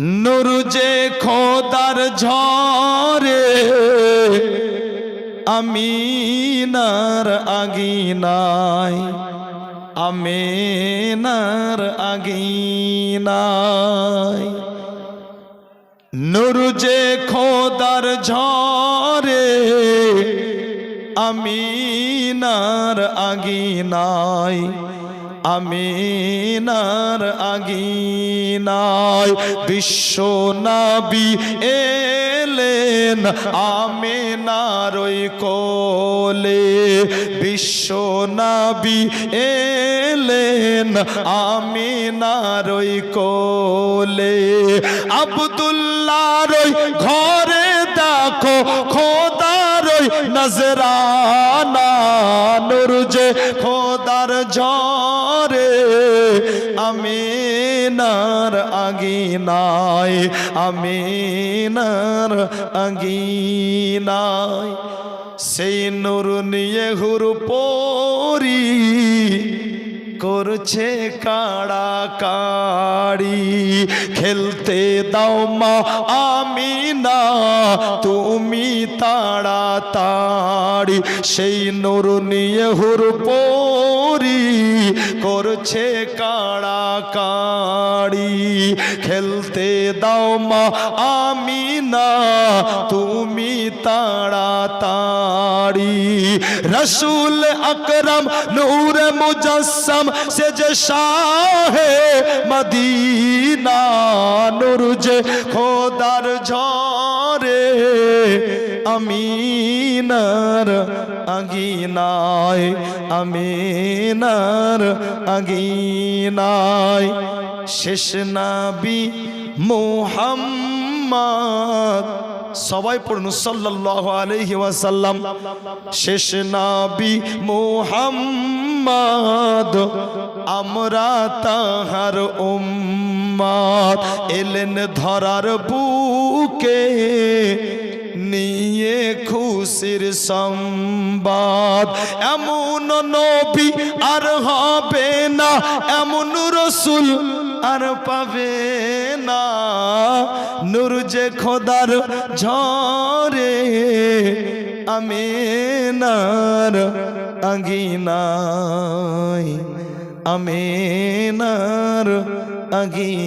নুর যে খোদার ঝরে আমিনার আগিনাই আমিনার আগিনাই নুর যে খোদার ঝরে আমিনার আগিনাই আমিনার আগিনায় বিশ্ব নাবি এলেন আমিনার ওই কোলে। বিশ্ব নাবি এলেন আমিনার ওই কোলে। আবদুল্লার ওই ঘরে দেখো, খোদার ওই নজরানা। নুর যে খোদার ঝরে আমি নার আগিনাই আমি নার আগিনাই সেই নুর নিয়ে হুর পরি করছে কাড়া কাড়ি খেলতে দাও মা আমি না তুমি তাড়া তাড়ি সেই নুর নিয়ে হুর পরি করছে কাড়া কাড়ি খেলতে দাও মা, আমি না, তুমি তাড়াতাড়ি। রসুল আকরম, নূর মুজসম সে যে শাহে মদিনা, নূর যে খোদার ঝরে আমিনার আগিনায় আমিনার আগিনায় শেষ নাবি মোহাম্মদ সবাই পড়ুন, সাল্লাল্লাহু আলাইহি ওয়াসাল্লাম। শেষ নাবি মোহাম্মদ, আমরা তাহার উম্মাদ। এলেন ধরার বুকে নিয়ে খুশির সম্বাদ এমন নবী আর হবে না, এমন রসুল আর পাবে না। নূর যে খোদার ঝরে আমিনার আগিনাই আমিনার আগিনাই